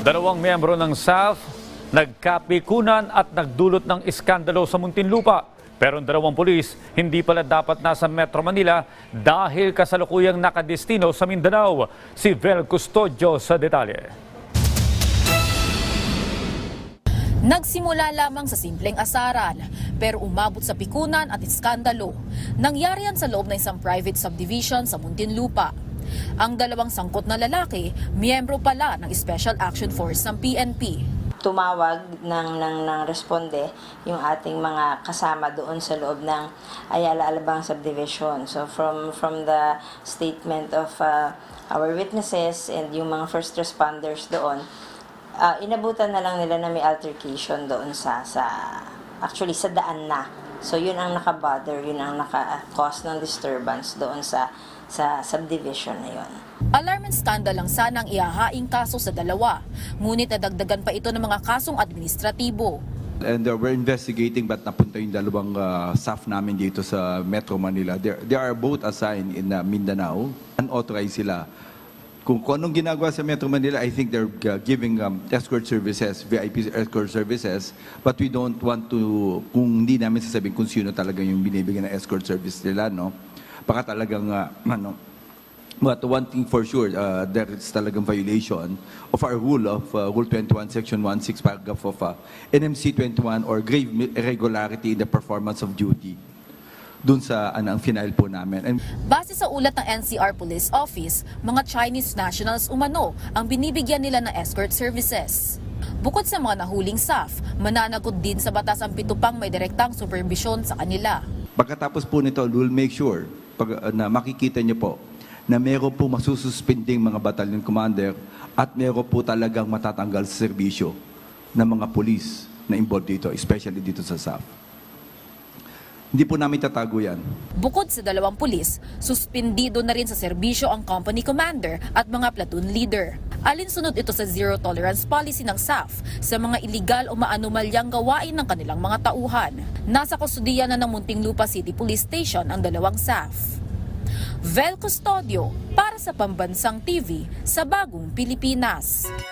Dalawang miyembro ng SAF nagkapikunan at nagdulot ng iskandalo sa Muntinlupa. Pero ang dalawang pulis hindi pala dapat nasa Metro Manila dahil kasalukuyang nakadestino sa Mindanao. Si Vel Custodio sa detalye. Nagsimula lamang sa simpleng asaran, pero umabot sa pikunan at iskandalo. Nangyari yan sa loob ng isang private subdivision sa Muntinlupa. Ang dalawang sangkot na lalaki, miyembro pala ng Special Action Force ng PNP. tumawag ng, ng, ng responde yung ating mga kasama doon sa loob ng Ayala Alabang Subdivision. So from from the statement of uh, our witnesses and yung mga first responders doon, uh, inabutan na lang nila na may altercation doon sa sa actually sa daan na. So yun ang naka-bother, yun ang naka-cause ng disturbance doon sa sa subdivision na yun. Alarm and scandal lang sana ang ihahaing kaso sa dalawa. Ngunit nadagdagan pa ito ng mga kasong administratibo. And uh, we're investigating ba't napunta yung dalawang uh, staff namin dito sa Metro Manila. They, they are both assigned in uh, Mindanao. Unauthorized sila. Kung, kung anong ginagawa sa Metro Manila, I think they're uh, giving um, escort services, VIP escort services. But we don't want to, kung hindi namin sasabihin kung sino talaga yung binibigyan ng escort service nila, no? Baka talagang, uh, ano, But one thing for sure, uh, there is talagang violation of our rule of uh, Rule 21, Section 16, paragraph of uh, NMC 21 or grave irregularity in the performance of duty. Doon sa ano, ang final po namin. And Base sa ulat ng NCR Police Office, mga Chinese nationals umano ang binibigyan nila ng escort services. Bukod sa mga nahuling SAF, mananagot din sa batas ang pito pang may direktang supervision sa kanila. pagkatapos po nito, we'll make sure pag, uh, na makikita niyo po na meron po masususpending mga battalion commander at meron po talagang matatanggal sa serbisyo ng mga police na involved dito, especially dito sa SAF. Hindi po namin tatago yan. Bukod sa dalawang pulis, suspindido na rin sa serbisyo ang company commander at mga platoon leader. Alinsunod ito sa zero tolerance policy ng SAF sa mga iligal o maanumalyang gawain ng kanilang mga tauhan. Nasa kustudiya na ng Muntinlupa City Police Station ang dalawang SAF. Vel Custodio para sa Pambansang TV sa Bagong Pilipinas.